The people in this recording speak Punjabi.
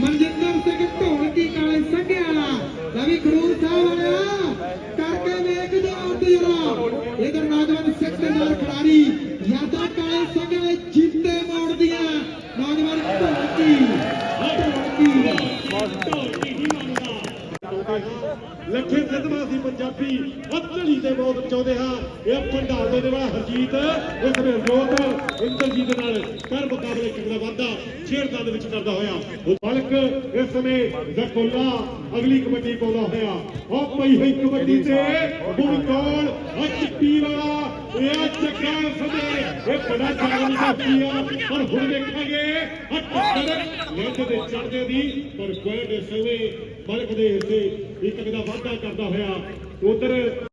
ਮਨਜਿੰਦਰ ਸਿੰਘ ਢੋਲਕੀ ਕਾਲੇ ਸੰਘੇ ਵਾਲਾ ਲਵੀ ਖਰੂਰ ਸਾਹਿਬ ਵਾਲਿਆ, ਕਰਕੇ ਵੇਖ ਜੋ ਉੱਡ ਜਰਾ ਇਧਰ ਨੌਜਵਾਨ ਸਿੱਖ ਦੇ ਨਾਲ ਖਿਡਾਰੀ, ਯਾਦਾਂ ਕਾਲੇ ਸੰਘੇ ਵਾਲੇ ਜੀਤੇ ਮੋੜਦੀਆਂ ਨੌਜਵਾਨ ਢੋਲਕੀ ਢੋਲਕੀ। ਲੱਖੇ ਸਿੱਧਵਾ ਸੀ ਪੰਜਾਬੀ ਅਤਲੀ ਦੇ ਬਹੁਤ ਬਚਾਉਂਦੇ ਹਾਂ। ਇਹ ਭੰਡਾਰੇ ਦੇ ਵਾਲਾ ਹਰਜੀਤ ਇਸ ਨੇ ਰੋਤ ਇੰਦਰਜੀਤ ਦੇ ਨਾਲ ਕਰ ਮੁਕਾਬਲੇ ਕਿੰਨਾ ਵਾਧਾ ਛੇੜਦਾ ਦੇ ਵਿੱਚ ਕਰਦਾ ਹੋਇਆ। ਬਲਕ ਇਸ ਸਮੇਂ ਜ਼ਕੁੱਲਾ ਅਗਲੀ ਕਬੱਡੀ ਪਾਉਂਦਾ ਹੋਇਆ। ਉਹ ਪਈ ਹੋਈ ਕਬੱਡੀ ਤੇ ਹੁਣ ਕੌਣ ਆ ਚਿੱਟੀ ਵਾਲਾ ਇਹ ਚੱਕਾ ਸਮੇਂ ਇਹ ਬੜਾ ਜਾਗਰੀ ਦਾ ਪੀਆ ਪਰ ਹੁਣ ਦੇਖਾਂਗੇ ਆ ਟੱਕਰ ਲੈਂਦੇ ਦੇ ਚੜਦੇ ਦੀ, ਪਰ ਕੋਈ ਦੇ ਸਮੇਂ ਬਲਕ ਦੇ ਹਿੱਸੇ, ਇੱਕ ਦਾ ਵਾਧਾ ਕਰਦਾ ਹੋਇਆ, ਉਧਰ